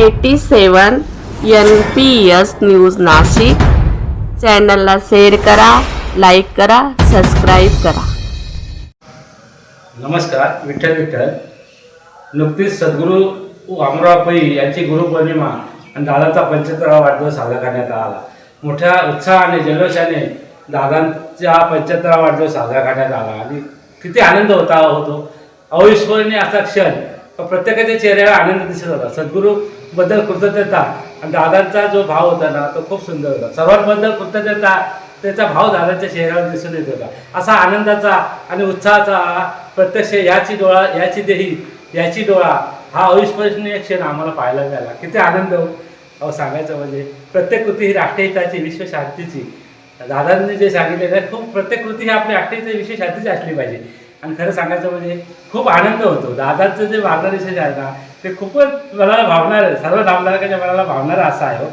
Eighty seven N P S news Nashik. चॅनलला share करा like करा सबस्क्राईब करा. नमस्कार विठ्ठल विठ्ठल. नुकतीच सद्गुरू वामराव पै यांची गुरुपौर्णिमा आणि दादाचा पंच्याहत्तरावा वाढदिवस साजरा करण्यात आला. मोठ्या उत्साह आणि जल्लोषाने दादांचा पंच्याहत्तरावा वाढदिवस साजरा करण्यात आला. आणि किती आनंद होता होतो अविस्मरणीय असा क्षण. प्रत्येकाच्या चेहऱ्यावर आनंद दिसत होता. सद्गुरू बद्दल कृतज्ञता आणि दादांचा जो भाव होता ना तो खूप सुंदर होता. सर्वांबद्दल कृतज्ञता त्याचा भाव दादाच्या चेहऱ्यावर दिसून येत होता. असा आनंदाचा आणि उत्साहाचा प्रत्यक्ष याची डोळा याची देही याची डोळा हा अविस्मरणीय क्षण आम्हाला पाहायला मिळाला. किती आनंद हो. अहो सांगायचं म्हणजे प्रत्येक कृती ही राष्ट्रहिताची विश्वशांतीची दादांनी जे सांगितलेलं आहे खूप प्रत्येक कृती ही आपली राष्ट्रहित विश्वशांतीची असली पाहिजे. आणि खरं सांगायचं म्हणजे खूप आनंद होतो. दादाचं जे मार्गदर्शन आहे ना ते खूपच मनाला भावणार आहे. सर्व नामधारकाच्या मनाला भावणारं असं आहे हो.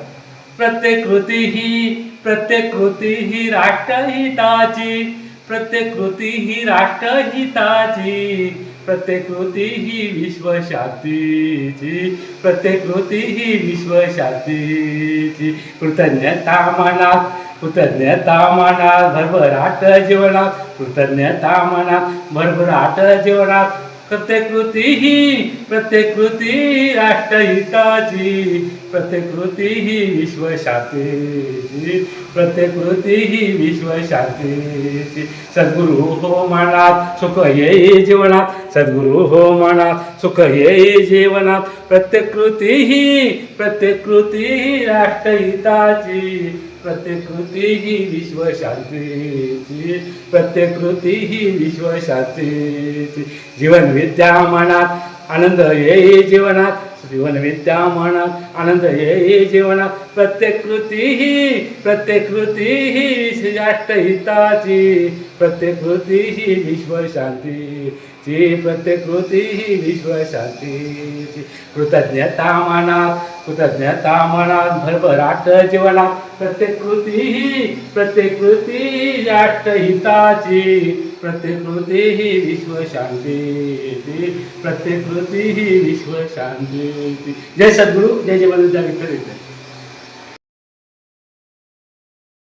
प्रत्येक कृती ही प्रत्येक कृती ही राष्ट्रहिताची प्रत्येक कृती ही राष्ट्रहिताची. प्रत्येक कृती ही विश्वशांतीची प्रत्येक कृती ही विश्वशांतीची. कृतज्ञता मनात कृतज्ञता मनात भरभराट जीवनात कृतज्ञता मनात भरभराट जीवनात प्रत्येक कृती ही प्रत्येक कृती राष्ट्रहिताची. प्रत्येक कृती ही विश्वशांतीची. प्रत्येक कृती ही विश्वशांतीची. सद्गुरु हो मनात सुख येई जीवनात. सद्गुरु हो मनात सुख येई जीवनात. प्रत्येक कृती ही प्रत्येक कृती ही राष्ट्रहिताची. प्रत्येक कृती ही विश्वशांतीची प्रत्येक कृती ही विश्वशांतीची. जीवन विद्या मनात आनंद येई जीवनात जीवन विद्या मनात आनंद येई जीवनात. प्रत्येक कृती ही प्रत्येक कृती ही विश्वजाष्ट हिताची. प्रत्येक कृती ही विश्वशांतीची प्रत्येक कृती ही विश्वशांतीची कृतज्ञता मनात कृतज्ञता मनात भरभराट जीवनात. प्रत्येक कृती ही प्रत्येक कृती ही राष्ट्रहिताची प्रत्येक ही विश्वशांतीची प्रत्येक कृती ही विश्वशांतीची जय सद्गुरू जय जय विठ्ठल विठ्ठल.